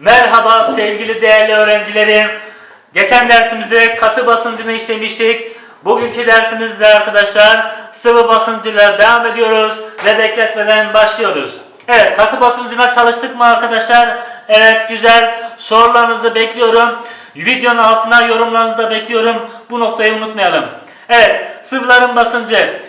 Merhaba sevgili değerli öğrencilerim. Geçen dersimizde katı basıncını işlemiştik. Bugünkü dersimizde arkadaşlar sıvı basıncıyla devam ediyoruz ve bekletmeden başlıyoruz. Evet katı basıncına çalıştık mı arkadaşlar? Evet güzel. Sorularınızı bekliyorum. Videonun altına yorumlarınızı da bekliyorum. Bu noktayı unutmayalım. Evet sıvıların basıncı.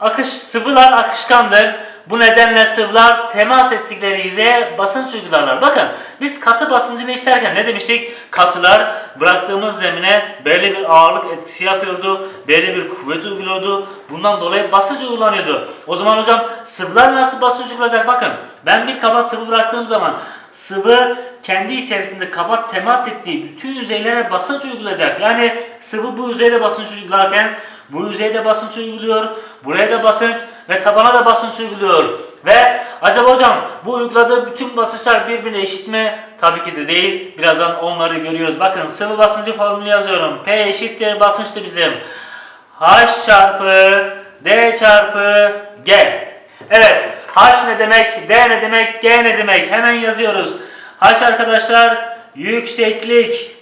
Akış, sıvılar akışkandır. Bu nedenle sıvılar temas ettikleri yüzeye basınç uygularlar. Bakın biz katı basıncını işlerken ne demiştik? Katılar bıraktığımız zemine belli bir ağırlık etkisi yapıyordu. Belli bir kuvvet uyguluyordu. Bundan dolayı basınç uygulanıyordu. O zaman hocam sıvılar nasıl basınç uygulayacak? Bakın ben bir kaba sıvı bıraktığım zaman sıvı kendi içerisinde kaba temas ettiği bütün yüzeylere basınç uygulayacak. Yani sıvı bu yüzeyde basınç uygularken bu yüzeyde basınç uyguluyor. Buraya da basınç ve tabana da basınç uyguluyor. Ve acaba hocam bu uyguladığı bütün basınçlar birbirine eşit mi? Tabii ki de değil. Birazdan onları görüyoruz. Bakın sıvı basıncı formülü yazıyorum. P eşittir basınçtı bizim. H çarpı D çarpı G. Evet. H ne demek? D ne demek? G ne demek? Hemen yazıyoruz. H arkadaşlar yükseklik.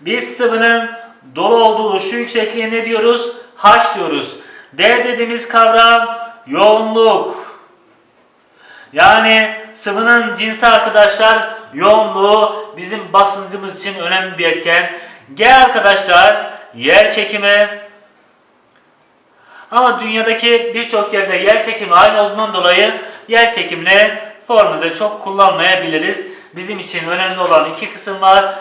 Biz sıvının dolu olduğu şu yüksekliğe ne diyoruz? H diyoruz. D dediğimiz kavram yoğunluk. Yani sıvının cinsi arkadaşlar yoğunluğu bizim basıncımız için önemli bir etken. G arkadaşlar yer çekimi. Ama dünyadaki birçok yerde yer çekimi aynı olduğundan dolayı yer çekimini formülde çok kullanmayabiliriz. Bizim için önemli olan iki kısım var.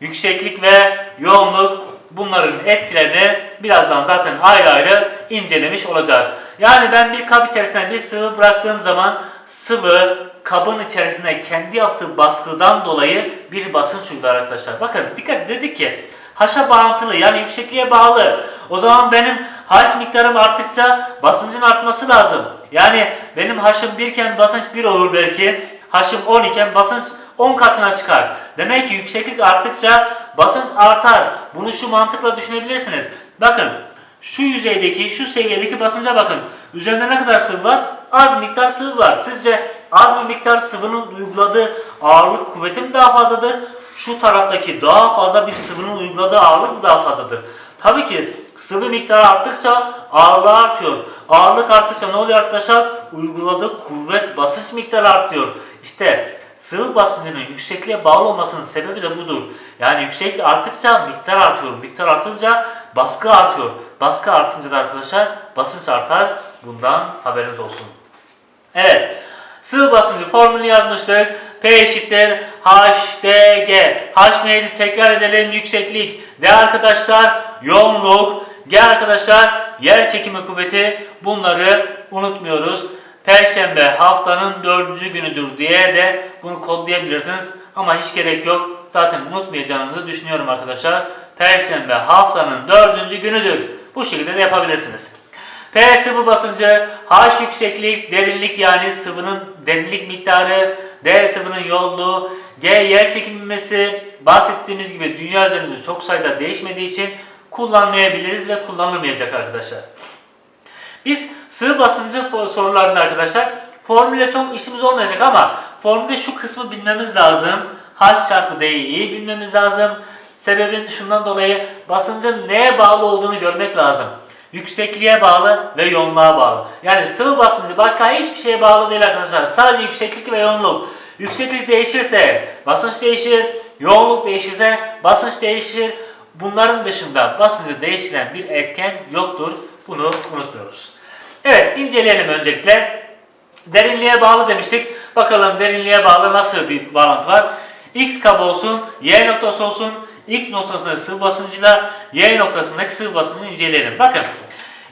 Yükseklik ve yoğunluk. Bunların etkilerini birazdan zaten ayrı ayrı incelemiş olacağız. Yani ben bir kap içerisine bir sıvı bıraktığım zaman sıvı kabın içerisinde kendi yaptığı baskıdan dolayı bir basınç uygular arkadaşlar. Bakın dikkat dedik ki H'a bağıntılı yani yüksekliğe bağlı. O zaman benim H miktarım arttıkça basıncın artması lazım. Yani benim H'ım 1 iken basınç 1 olur belki. H'ım 10 iken basınç 10 katına çıkar. Demek ki yükseklik arttıkça basınç artar. Bunu şu mantıkla düşünebilirsiniz. Bakın şu yüzeydeki, şu seviyedeki basınca bakın. Üzerinde ne kadar sıvı var? Az miktar sıvı var. Sizce az bir miktar sıvının uyguladığı ağırlık kuvveti mi daha fazladır? Şu taraftaki daha fazla bir sıvının uyguladığı ağırlık mı daha fazladır? Tabii ki sıvı miktarı arttıkça ağırlığı artıyor. Ağırlık arttıkça ne oluyor arkadaşlar? Uyguladığı kuvvet basınç miktarı artıyor. İşte sıvı basıncının yüksekliğe bağlı olmasının sebebi de budur. Yani yükseklik arttıkça miktar artıyor. Miktar artınca baskı artıyor. Baskı artınca da arkadaşlar basınç artar. Bundan haberiniz olsun. Evet. Sıvı basıncı formülünü yazmıştık. P eşittir HDG. H neydi? Tekrar edelim. Yükseklik. D arkadaşlar yoğunluk. G arkadaşlar yer çekimi kuvveti. Bunları unutmuyoruz. Perşembe haftanın dördüncü günüdür diye de bunu kodlayabilirsiniz. Ama hiç gerek yok. Zaten unutmayacağınızı düşünüyorum arkadaşlar. Perşembe haftanın dördüncü günüdür. Bu şekilde de yapabilirsiniz. P sıvı basıncı, H yükseklik, derinlik yani sıvının derinlik miktarı, D sıvının yoğunluğu, G yer çekilmesi bahsettiğimiz gibi dünya üzerinde çok sayıda değişmediği için kullanmayabiliriz ve kullanılmayacak arkadaşlar. Biz sıvı basıncı sorularında arkadaşlar formüle çok işimiz olmayacak ama formülde şu kısmı bilmemiz lazım. H çarpı D'yi bilmemiz lazım. Sebebin şundan dolayı basıncın neye bağlı olduğunu görmek lazım. Yüksekliğe bağlı ve yoğunluğa bağlı. Yani sıvı basıncı başka hiçbir şeye bağlı değil arkadaşlar. Sadece yükseklik ve yoğunluk. Yükseklik değişirse basınç değişir. Yoğunluk değişirse basınç değişir. Bunların dışında basıncı değiştiren bir etken yoktur. Bunu unutmuyoruz. Evet inceleyelim öncelikle. Derinliğe bağlı demiştik. Bakalım derinliğe bağlı nasıl bir bağlantı var. X kabı olsun, Y noktası olsun. X noktasındaki sıvı basıncıyla Y noktasındaki sıvı basıncını inceleyelim. Bakın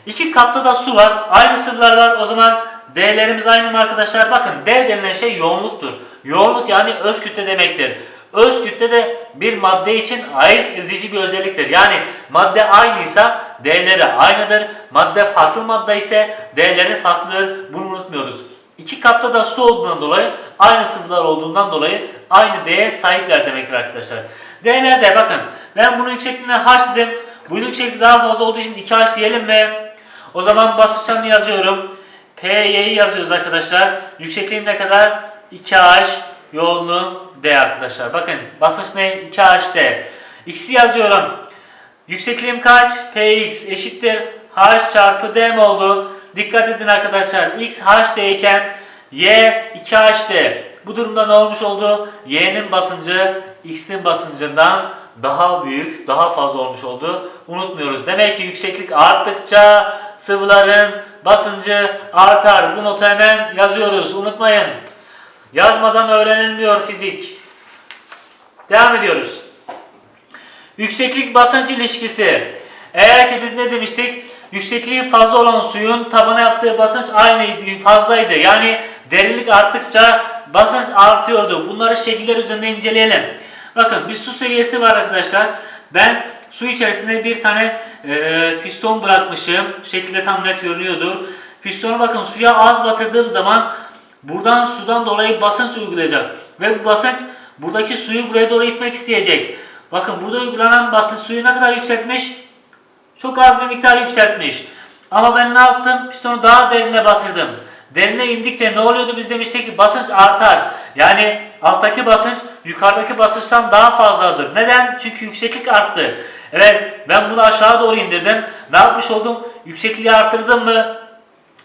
iki kapta da su var. Aynı sıvılar var. O zaman D'lerimiz aynı mı arkadaşlar? Bakın D denilen şey yoğunluktur. Yoğunluk yani öz kütle demektir. Öz kütle de bir madde için ayırt edici bir özelliktir. Yani madde aynıysa D'leri aynıdır. Madde farklı madde ise D'leri farklıdır. Bunu unutmuyoruz. İki kapta da su olduğundan dolayı aynı sıvılar olduğundan dolayı aynı D'ye sahipler demektir arkadaşlar. D'lerde bakın ben bunun yüksekliğine H dedim. Bu yükseklik daha fazla olduğu için 2H diyelim mi? O zaman basınçlarını yazıyorum. P'yi yazıyoruz arkadaşlar. Yüksekliğim ne kadar? 2H yoğunluğu D arkadaşlar. Bakın basınç ne? 2HD. X'i yazıyorum. Yüksekliğim kaç? Px eşittir h çarpı d mi oldu? Dikkat edin arkadaşlar. x hd iken y 2hd. Bu durumda ne olmuş oldu? y'nin basıncı x'in basıncından daha büyük, daha fazla olmuş oldu. Unutmuyoruz. Demek ki yükseklik arttıkça sıvıların basıncı artar. Bu notu hemen yazıyoruz. Unutmayın. Yazmadan öğrenilmiyor fizik. Devam ediyoruz. Yükseklik basınç ilişkisi. Eğer ki biz ne demiştik? Yüksekliği fazla olan suyun tabana yaptığı basınç aynıydı, fazlaydı. Yani derinlik arttıkça basınç artıyordu. Bunları şekiller üzerinde inceleyelim. Bakın bir su seviyesi var arkadaşlar. Ben su içerisinde bir tane e, piston bırakmışım. Şekilde tam net görünüyordur. Pistonu bakın suya az batırdığım zaman buradan sudan dolayı basınç uygulayacak. Ve bu basınç buradaki suyu buraya doğru itmek isteyecek. Bakın burada uygulanan basınç suyu ne kadar yükseltmiş? Çok az bir miktar yükseltmiş. Ama ben ne yaptım? Pistonu daha derine batırdım. Derine indikçe ne oluyordu? Biz demiştik ki basınç artar. Yani alttaki basınç yukarıdaki basınçtan daha fazladır. Neden? Çünkü yükseklik arttı. Evet ben bunu aşağı doğru indirdim. Ne yapmış oldum? Yüksekliği arttırdım mı?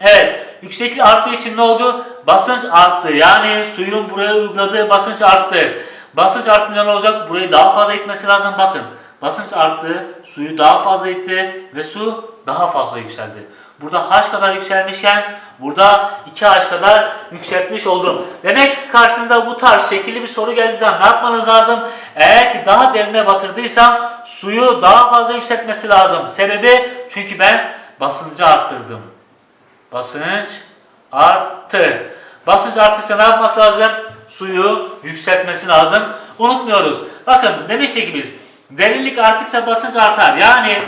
Evet. Yükseklik arttığı için ne oldu? Basınç arttı. Yani suyun buraya uyguladığı basınç arttı. Basınç artınca ne olacak? Burayı daha fazla itmesi lazım. Bakın. Basınç arttı. Suyu daha fazla itti. Ve su daha fazla yükseldi. Burada H kadar yükselmişken burada 2H kadar yükseltmiş oldum. Demek karşınıza bu tarz şekilli bir soru geldiği zaman ne yapmanız lazım? Eğer ki daha derine batırdıysam suyu daha fazla yükseltmesi lazım. Sebebi çünkü ben basıncı arttırdım. Basınç arttı. Basınç arttıkça ne yapması lazım? Suyu yükseltmesi lazım. Unutmuyoruz. Bakın demiştik biz derinlik arttıkça basınç artar. Yani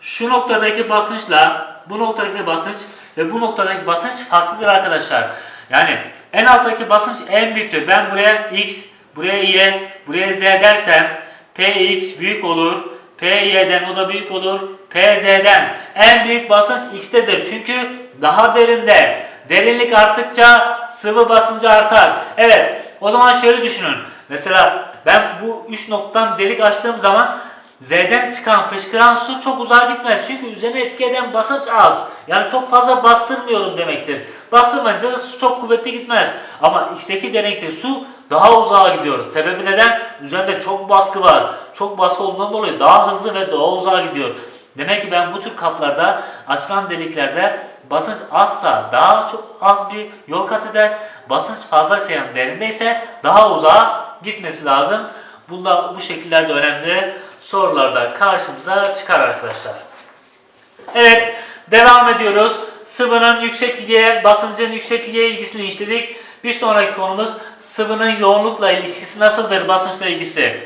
şu noktadaki basınçla bu noktadaki basınç ve bu noktadaki basınç farklıdır arkadaşlar. Yani en alttaki basınç en büyüktür. Ben buraya x, buraya y, buraya z dersem px büyük olur. PY'den o da büyük olur. PZ'den en büyük basınç X'tedir. Çünkü daha derinde. Derinlik arttıkça sıvı basıncı artar. Evet. O zaman şöyle düşünün. Mesela ben bu üç noktadan delik açtığım zaman Z'den çıkan fışkıran su çok uzağa gitmez. Çünkü üzerine etki eden basınç az. Yani çok fazla bastırmıyorum demektir. Bastırmayınca da su çok kuvvetli gitmez. Ama X'teki derinlikte su daha uzağa gidiyor. Sebebi neden? Üzerinde çok baskı var. Çok baskı olduğundan dolayı daha hızlı ve daha uzağa gidiyor. Demek ki ben bu tür kaplarda açılan deliklerde basınç azsa daha çok az bir yol kat eder. Basınç fazlaysa yani derindeyse daha uzağa gitmesi lazım. Bunlar bu şekillerde önemli sorularda karşımıza çıkar arkadaşlar. Evet, devam ediyoruz. Sıvının yüksekliğe, basıncın yüksekliğe ilgisini işledik. Bir sonraki konumuz sıvının yoğunlukla ilişkisi nasıldır basınçla ilgisi.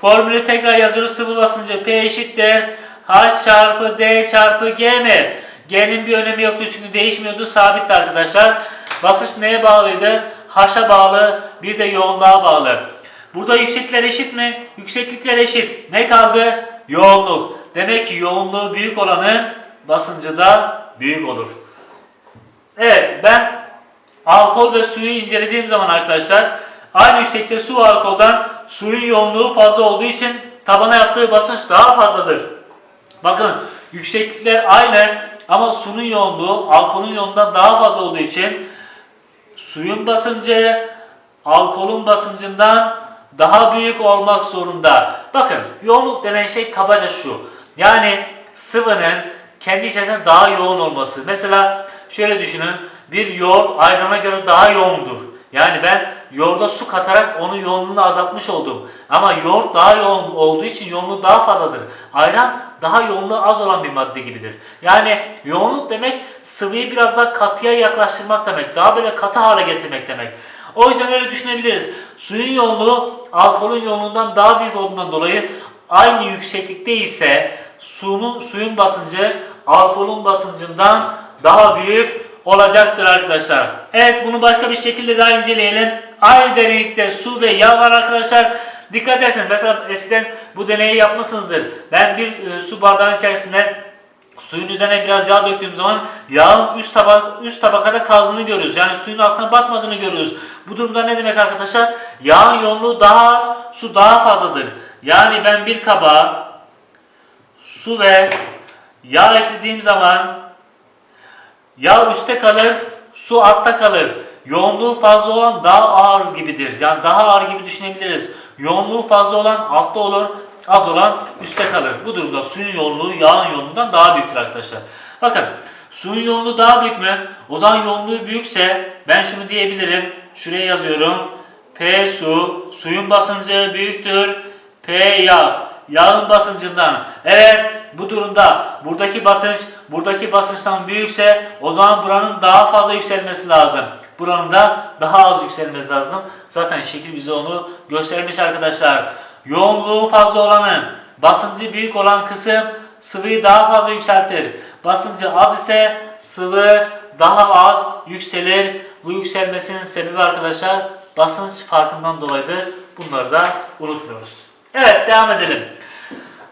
Formülü tekrar yazıyoruz. Sıvı basıncı P eşittir. H çarpı D çarpı G mi? G'nin bir önemi yoktu çünkü değişmiyordu. Sabitti arkadaşlar. Basınç neye bağlıydı? H'a bağlı. Bir de yoğunluğa bağlı. Burada yükseklikler eşit mi? Yükseklikler eşit. Ne kaldı? Yoğunluk. Demek ki yoğunluğu büyük olanın basıncı da büyük olur. Evet ben alkol ve suyu incelediğim zaman arkadaşlar aynı yükseklikte su ve alkoldan suyun yoğunluğu fazla olduğu için tabana yaptığı basınç daha fazladır. Bakın yükseklikler aynı ama suyun yoğunluğu alkolün yoğunluğundan daha fazla olduğu için suyun basıncı alkolün basıncından daha büyük olmak zorunda. Bakın yoğunluk denen şey kabaca şu. Yani sıvının kendi içerisinde daha yoğun olması. Mesela şöyle düşünün. Bir yoğurt ayrana göre daha yoğundur. Yani ben yoğurda su katarak onun yoğunluğunu azaltmış oldum. Ama yoğurt daha yoğun olduğu için yoğunluğu daha fazladır. Ayran daha yoğunluğu az olan bir madde gibidir. Yani yoğunluk demek sıvıyı biraz daha katıya yaklaştırmak demek. Daha böyle katı hale getirmek demek. O yüzden öyle düşünebiliriz. Suyun yoğunluğu alkolün yoğunluğundan daha büyük olduğundan dolayı aynı yükseklikte ise suyun, suyun basıncı alkolün basıncından daha büyük olacaktır arkadaşlar. Evet bunu başka bir şekilde daha inceleyelim. Aynı derinlikte su ve yağ var arkadaşlar. Dikkat ederseniz mesela eskiden bu deneyi yapmışsınızdır. Ben bir e, su bardağının içerisine suyun üzerine biraz yağ döktüğüm zaman yağın üst tabak üst tabakada kaldığını görürüz. Yani suyun altına batmadığını görürüz. Bu durumda ne demek arkadaşlar? Yağın yoğunluğu daha az, su daha fazladır. Yani ben bir kaba su ve yağ eklediğim zaman yağ üstte kalır, su altta kalır. Yoğunluğu fazla olan daha ağır gibidir. Yani daha ağır gibi düşünebiliriz. Yoğunluğu fazla olan altta olur, az olan üstte kalır. Bu durumda suyun yoğunluğu yağın yoğunluğundan daha büyüktür arkadaşlar. Bakın suyun yoğunluğu daha büyük mü? O zaman yoğunluğu büyükse ben şunu diyebilirim. Şuraya yazıyorum. P su, suyun basıncı büyüktür. P yağ, yağın basıncından. Eğer bu durumda buradaki basınç buradaki basınçtan büyükse o zaman buranın daha fazla yükselmesi lazım. Buranın da daha az yükselmesi lazım. Zaten şekil bize onu göstermiş arkadaşlar. Yoğunluğu fazla olanın, basıncı büyük olan kısım sıvıyı daha fazla yükseltir. Basıncı az ise sıvı daha az yükselir. Bu yükselmesinin sebebi arkadaşlar basınç farkından dolayıdır. Bunları da unutmuyoruz. Evet devam edelim.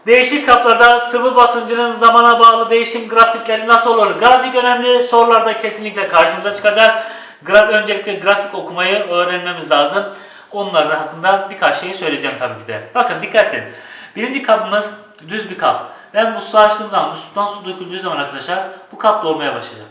Değişik kaplarda sıvı basıncının zamana bağlı değişim grafikleri nasıl olur? Grafik önemli sorularda kesinlikle karşımıza çıkacak. Graf, öncelikle grafik okumayı öğrenmemiz lazım. Onların hakkında birkaç şey söyleyeceğim tabii ki de. Bakın dikkat edin. Birinci kabımız düz bir kap. Ben su açtığım zaman, bu sudan su döküldüğü zaman arkadaşlar bu kap dolmaya başlayacak.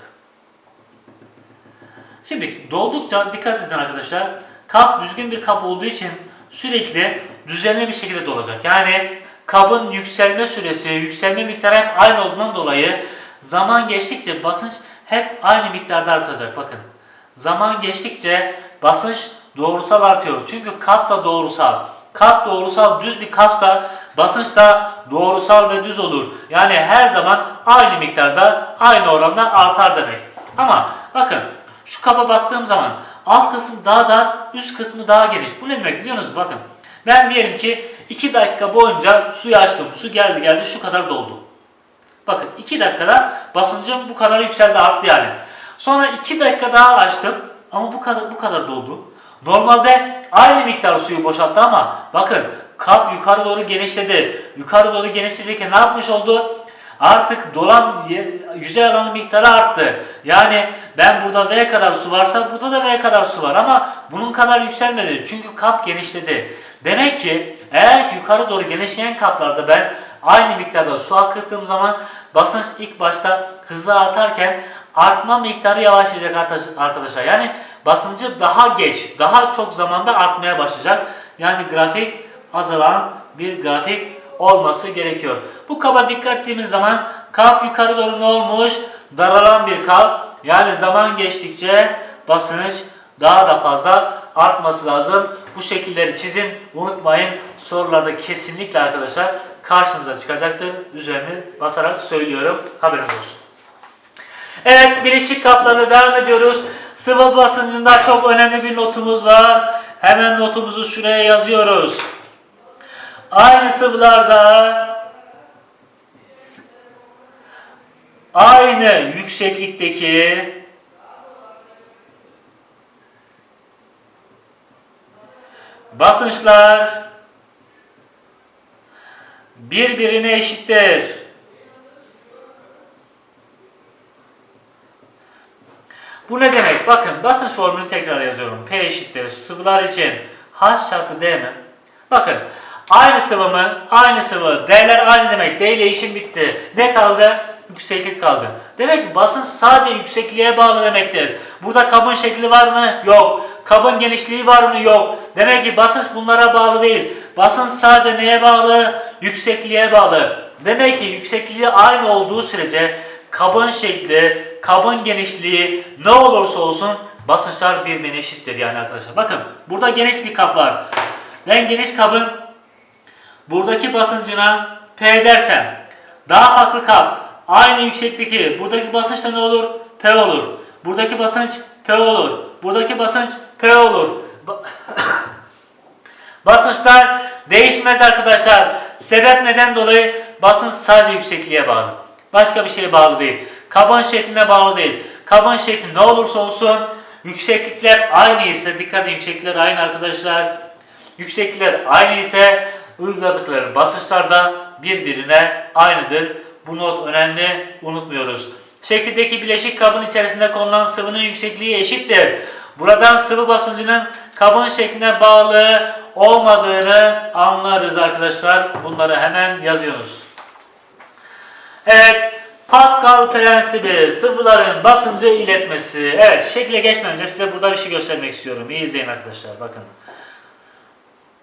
Şimdi doldukça dikkat edin arkadaşlar. Kap düzgün bir kap olduğu için sürekli düzenli bir şekilde dolacak. Yani kabın yükselme süresi, yükselme miktarı hep aynı olduğundan dolayı zaman geçtikçe basınç hep aynı miktarda artacak. Bakın. Zaman geçtikçe basınç doğrusal artıyor. Çünkü kap da doğrusal. Kap doğrusal düz bir kapsa basınç da doğrusal ve düz olur. Yani her zaman aynı miktarda, aynı oranda artar demek. Ama bakın şu kaba baktığım zaman alt kısmı daha dar, üst kısmı daha geniş. Bu ne demek biliyor musunuz? Bakın ben diyelim ki 2 dakika boyunca suyu açtım. Su geldi geldi şu kadar doldu. Bakın 2 dakikada basıncım bu kadar yükseldi arttı yani. Sonra 2 dakika daha açtım ama bu kadar bu kadar doldu. Normalde aynı miktar suyu boşalttı ama bakın kap yukarı doğru genişledi. Yukarı doğru genişledikçe ne yapmış oldu? Artık dolan yüzey alanı miktarı arttı. Yani ben burada V kadar su varsa burada da V kadar su var ama bunun kadar yükselmedi. Çünkü kap genişledi. Demek ki eğer yukarı doğru genişleyen kaplarda ben aynı miktarda su akıttığım zaman basınç ilk başta hızlı artarken artma miktarı yavaşlayacak arkadaş- arkadaşlar. Yani basıncı daha geç, daha çok zamanda artmaya başlayacak. Yani grafik azalan bir grafik olması gerekiyor. Bu kaba dikkat ettiğimiz zaman kap yukarı doğru ne olmuş? Daralan bir kap. Yani zaman geçtikçe basınç daha da fazla artması lazım. Bu şekilleri çizin. Unutmayın sorularda kesinlikle arkadaşlar karşınıza çıkacaktır. Üzerine basarak söylüyorum. Haberiniz olsun. Evet bileşik kaplarına devam ediyoruz. Sıvı basıncında çok önemli bir notumuz var. Hemen notumuzu şuraya yazıyoruz. Aynı sıvılarda aynı yükseklikteki basınçlar birbirine eşittir. Bu ne demek? Bakın basınç formülünü tekrar yazıyorum. P eşittir sıvılar için H çarpı D mi? Bakın aynı sıvı mı? Aynı sıvı. D'ler aynı demek. D ile işim bitti. Ne kaldı? Yükseklik kaldı. Demek ki basınç sadece yüksekliğe bağlı demektir. Burada kabın şekli var mı? Yok. Kabın genişliği var mı? Yok. Demek ki basınç bunlara bağlı değil. Basınç sadece neye bağlı? Yüksekliğe bağlı. Demek ki yüksekliği aynı olduğu sürece kabın şekli, kabın genişliği ne olursa olsun basınçlar birbirine eşittir yani arkadaşlar. Bakın burada geniş bir kap var. Ben geniş kabın buradaki basıncına P dersem daha farklı kap aynı yükseklikteki buradaki basınç da ne olur? P olur. Buradaki basınç P olur. Buradaki basınç P olur. Ba- Basınçlar değişmez arkadaşlar. Sebep neden dolayı? Basınç sadece yüksekliğe bağlı. Başka bir şeye bağlı değil. Kabın şekline bağlı değil. Kabın şekli ne olursa olsun yükseklikler aynı ise dikkat edin yükseklikler aynı arkadaşlar. Yükseklikler aynı ise uyguladıkları basınçlar da birbirine aynıdır. Bu not önemli unutmuyoruz. Şekildeki bileşik kabın içerisinde konulan sıvının yüksekliği eşittir. Buradan sıvı basıncının kabın şekline bağlı olmadığını anlarız arkadaşlar. Bunları hemen yazıyoruz. Evet, Pascal prensibi sıvıların basıncı iletmesi. Evet, şekle geçmeden önce size burada bir şey göstermek istiyorum. İyi izleyin arkadaşlar, bakın.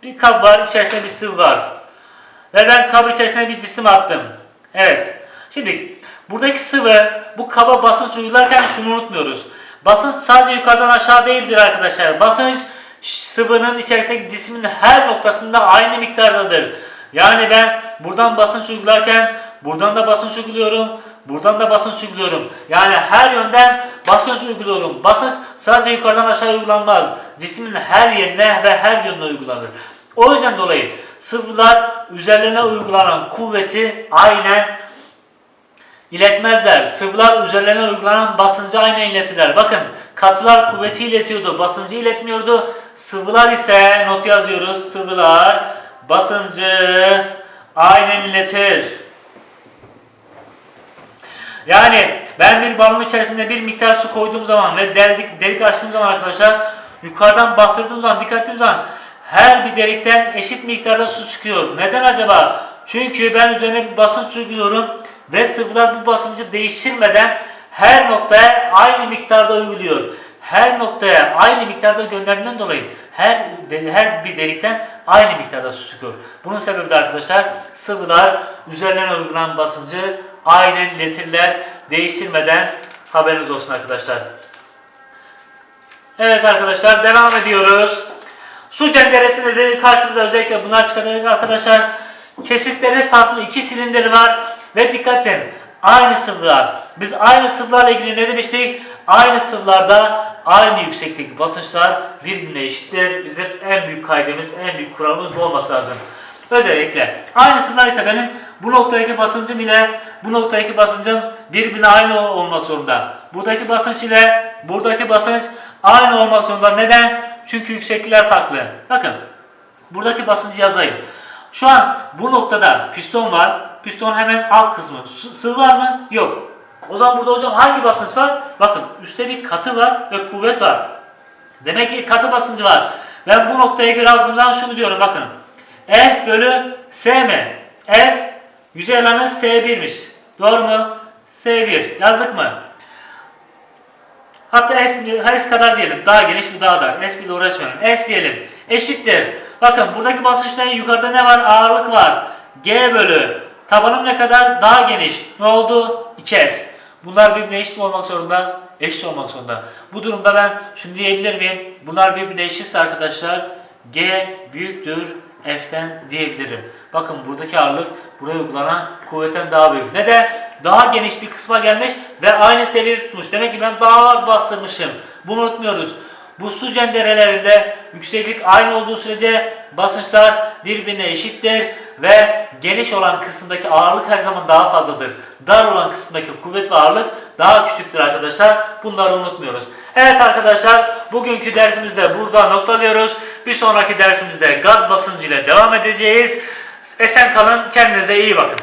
Bir kap var, içerisinde bir sıvı var. Ve ben kabın içerisine bir cisim attım. Evet. Şimdi buradaki sıvı bu kaba basınç uygularken şunu unutmuyoruz. Basınç sadece yukarıdan aşağı değildir arkadaşlar. Basınç sıvının içerisindeki cismin her noktasında aynı miktardadır. Yani ben buradan basınç uygularken buradan da basınç uyguluyorum. Buradan da basınç uyguluyorum. Yani her yönden basınç uyguluyorum. Basınç sadece yukarıdan aşağı uygulanmaz. Cismin her yerine ve her yönüne uygulanır. O yüzden dolayı sıvılar üzerlerine uygulanan kuvveti aynen iletmezler. Sıvılar üzerlerine uygulanan basıncı aynen iletirler. Bakın katılar kuvveti iletiyordu, basıncı iletmiyordu. Sıvılar ise not yazıyoruz. Sıvılar basıncı aynen iletir. Yani ben bir balon içerisinde bir miktar su koyduğum zaman ve delik, delik açtığım zaman arkadaşlar yukarıdan bastırdığım zaman dikkat ettiğim zaman her bir delikten eşit miktarda su çıkıyor. Neden acaba? Çünkü ben üzerine bir basınç uyguluyorum ve sıvılar bu basıncı değiştirmeden her noktaya aynı miktarda uyguluyor. Her noktaya aynı miktarda gönderdiğinden dolayı her her bir delikten aynı miktarda su çıkıyor. Bunun sebebi de arkadaşlar sıvılar üzerlerine uygulanan basıncı aynen iletirler değiştirmeden haberiniz olsun arkadaşlar. Evet arkadaşlar devam ediyoruz. Su cenderesinde de karşımıza özellikle bunlar çıkacak arkadaşlar. Kesitleri farklı iki silindir var ve dikkat edin aynı sıvılar. Biz aynı sıvılarla ilgili ne demiştik? Aynı sıvılarda aynı yükseklik basınçlar birbirine eşittir. Bizim en büyük kaydımız, en büyük kuralımız bu olması lazım. Özellikle aynı sıvılar ise benim bu noktadaki basıncım ile bu noktadaki basıncım birbirine aynı olmak zorunda. Buradaki basınç ile buradaki basınç aynı olmak zorunda. Neden? Çünkü yükseklikler farklı. Bakın buradaki basıncı yazayım. Şu an bu noktada piston var. Piston hemen alt kısmı. Sıvı var mı? Yok. O zaman burada hocam hangi basınç var? Bakın üstte bir katı var ve kuvvet var. Demek ki katı basıncı var. Ben bu noktaya göre aldığım zaman şunu diyorum bakın. F bölü S mi? F yüzey alanı S1'miş. Doğru mu? S1. Yazdık mı? Hatta S, S kadar diyelim. Daha geniş bir daha dar. S ile uğraşmayalım. S diyelim. Eşittir. Bakın buradaki basınçta yukarıda ne var? Ağırlık var. G bölü. Tabanım ne kadar? Daha geniş. Ne oldu? 2S. Bunlar birbirine eşit olmak zorunda? Eşit olmak zorunda. Bu durumda ben şunu diyebilir miyim? Bunlar birbirine eşitse arkadaşlar G büyüktür F'ten diyebilirim. Bakın buradaki ağırlık buraya uygulanan kuvvetten daha büyük. Neden? Daha geniş bir kısma gelmiş ve aynı seviyeyi tutmuş. Demek ki ben daha ağır bastırmışım. Bunu unutmuyoruz. Bu su cenderelerinde yükseklik aynı olduğu sürece basınçlar birbirine eşittir ve geniş olan kısımdaki ağırlık her zaman daha fazladır. Dar olan kısımdaki kuvvet ve ağırlık daha küçüktür arkadaşlar. Bunları unutmuyoruz. Evet arkadaşlar bugünkü dersimizde burada noktalıyoruz. Bir sonraki dersimizde gaz basıncı ile devam edeceğiz. Esen kalın kendinize iyi bakın.